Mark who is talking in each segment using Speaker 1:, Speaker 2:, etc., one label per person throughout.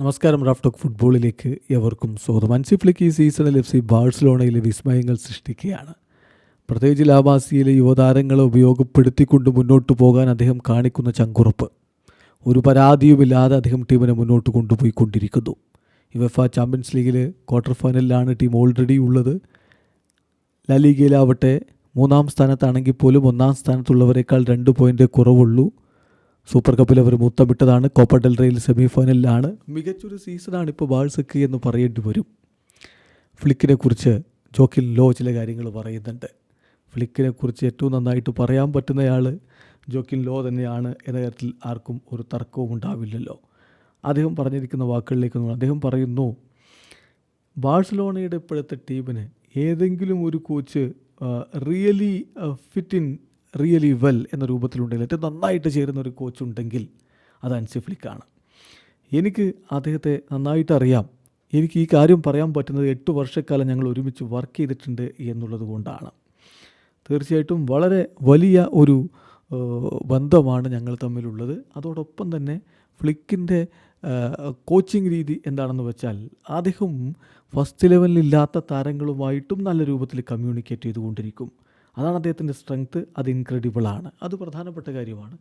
Speaker 1: നമസ്കാരം റാഫ്റ്റോക്ക് ഫുട്ബോളിലേക്ക് എവർക്കും സ്വാഗതം. അൻസിഫ്ലിക്ക് ഈ സീസണിൽ എഫ് സി ബാഴ്സലോണയിലെ വിസ്മയങ്ങൾ സൃഷ്ടിക്കുകയാണ്. പ്രത്യേകിച്ച് ലാബാസിയിലെ യുവതാരങ്ങളെ ഉപയോഗപ്പെടുത്തിക്കൊണ്ട് മുന്നോട്ട് പോകാൻ അദ്ദേഹം കാണിക്കുന്ന ചങ്കുറപ്പ്. ഒരു പരാതിയുമില്ലാതെ അദ്ദേഹം ടീമിനെ മുന്നോട്ട് കൊണ്ടുപോയിക്കൊണ്ടിരിക്കുന്നു. യുവഫ ചാമ്പ്യൻസ് ലീഗിൽ ക്വാർട്ടർ ഫൈനലിലാണ് ടീം ഓൾറെഡി ഉള്ളത്. ലലീഗയിലാവട്ടെ മൂന്നാം സ്ഥാനത്താണെങ്കിൽ പോലും ഒന്നാം സ്ഥാനത്തുള്ളവരെക്കാൾ രണ്ട് പോയിന്റ് കുറവുള്ളൂ. സൂപ്പർ കപ്പിൽ അവർ മുത്തമിട്ടതാണ്. കോപ്പ ഡെൽ റെയിൽ സെമി ഫൈനലിലാണ് മികച്ചൊരു സീസണാണ് ഇപ്പോൾ ബാഴ്സക്ക് എന്ന് പറയേണ്ടി വരും. ഫ്ലിക്കിനെ കുറിച്ച് ജോക്കിൽ ലോ ചില കാര്യങ്ങൾ പറയുന്നുണ്ട്. ഫ്ലിക്കിനെ കുറിച്ച് ഏറ്റവും നന്നായിട്ട് പറയാൻ പറ്റുന്നയാൾ ജോക്കിൻ ലോ തന്നെയാണ് എന്ന കാര്യത്തിൽ ആർക്കും ഒരു തർക്കവും ഉണ്ടാവില്ലല്ലോ. അദ്ദേഹം പറഞ്ഞിരിക്കുന്ന വാക്കുകളിലേക്ക്. അദ്ദേഹം പറയുന്നു ബാഴ്സലോണയുടെ ഇപ്പോഴത്തെ ടീമിന് ഏതെങ്കിലും ഒരു coach really fit in really well എന്ന രൂപത്തിലുണ്ടെങ്കിൽ ഏറ്റവും നന്നായിട്ട് ചേരുന്ന ഒരു കോച്ച് ഉണ്ടെങ്കിൽ അത് അൻസിഫ്ലിക്കാണ് എനിക്ക് അദ്ദേഹത്തെ നന്നായിട്ട് അറിയാം. എനിക്ക് ഈ കാര്യം പറയാൻ പറ്റുന്നത് എട്ട് വർഷക്കാലം ഞങ്ങൾ ഒരുമിച്ച് വർക്ക് ചെയ്തിട്ടുണ്ട് എന്നുള്ളത് കൊണ്ടാണ്. തീർച്ചയായിട്ടും വളരെ വലിയ ഒരു ബന്ധമാണ് ഞങ്ങൾ തമ്മിലുള്ളത്. അതോടൊപ്പം തന്നെ ഫ്ലിക്കിന്റെ കോച്ചിങ് രീതി എന്താണെന്ന് വെച്ചാൽ അദ്ദേഹം ഫസ്റ്റ് ലെവലിലില്ലാത്ത താരങ്ങളുമായിട്ടും നല്ല രൂപത്തിൽ കമ്മ്യൂണിക്കേറ്റ് ചെയ്തുകൊണ്ടിരിക്കും. അതാണ് അദ്ദേഹത്തിന്റെ സ്ട്രെങ്ത്ത് അത് ഇൻക്രെഡിബിളാണ് അത് പ്രധാനപ്പെട്ട കാര്യമാണ്.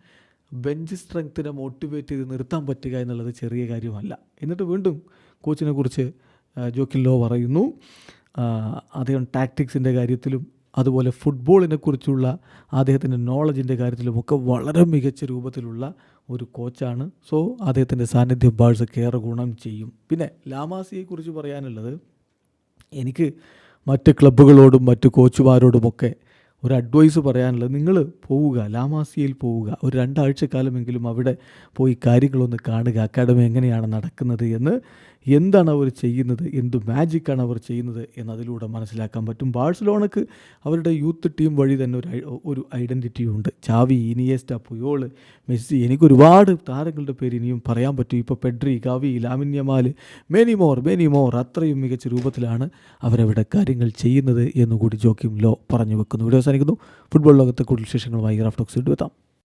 Speaker 1: ബെഞ്ച് സ്ട്രെങ്ത്തിനെ മോട്ടിവേറ്റ് ചെയ്ത് നിർത്താൻ പറ്റുക എന്നുള്ളത് ചെറിയ കാര്യമല്ല. എന്നിട്ട് വീണ്ടും കോച്ചിനെ കുറിച്ച് ജോക്കിൻ ലോ പറയുന്നു. അദ്ദേഹം ടാക്ടിക്സിന്റെ കാര്യത്തിലും അതുപോലെ ഫുട്ബോളിനെ കുറിച്ചുള്ള അദ്ദേഹത്തിന്റെ നോളജിന്റെ കാര്യത്തിലുമൊക്കെ വളരെ മികച്ച രൂപത്തിലുള്ള ഒരു കോച്ചാണ് സോ അദ്ദേഹത്തിന്റെ സാന്നിധ്യം ബാഴ്സക്ക് ഏറെ ഗുണം ചെയ്യും. പിന്നെ ലാമാസിയെക്കുറിച്ച് പറയാനുള്ളത് എനിക്ക് മറ്റ് ക്ലബ്ബുകളോടും മറ്റ് കോച്ചുമാരോടുമൊക്കെ ഒരു അഡ്വൈസ് പറയാനുള്ളത് നിങ്ങൾ പോവുക ലാമാസിയയിൽ പോവുക. ഒരു രണ്ടാഴ്ച കാലമെങ്കിലും അവിടെ പോയി കാര്യങ്ങളൊന്ന് കാണുക. അക്കാഡമി എങ്ങനെയാണ് നടക്കുന്നത് എന്ന് എന്താണ് അവർ ചെയ്യുന്നത് എന്ത് മാജിക്കാണ് അവർ ചെയ്യുന്നത് എന്നതിലൂടെ മനസ്സിലാക്കാൻ പറ്റും. ബാഴ്സലോണക്ക് അവരുടെ യൂത്ത് ടീം വഴി തന്നെ ഒരു ഒരു ഐഡന്റിറ്റി ഉണ്ട്. ചാവി ഇനിയേസ്റ്റ പുയോൾ മെസ്സി എനിക്ക് ഒരുപാട് താരങ്ങളുടെ പേര് ഇനിയും പറയാൻ പറ്റും. ഇപ്പോൾ പെഡ്രി കവി മോർ മെനി മോർ അത്രയും മികച്ച രൂപത്തിലാണ് അവരവിടെ കാര്യങ്ങൾ ചെയ്യുന്നത് എന്നുകൂടി ജോക്കിം ലോ പറഞ്ഞു വെക്കുന്നു. ഇവിടെ അവസാനിക്കുന്നു. ഫുട്ബോൾ ലോകത്തെ കൂടുതൽ വിശേഷങ്ങളുമായി റാഫ്റ്റോക്സ് എത്താം.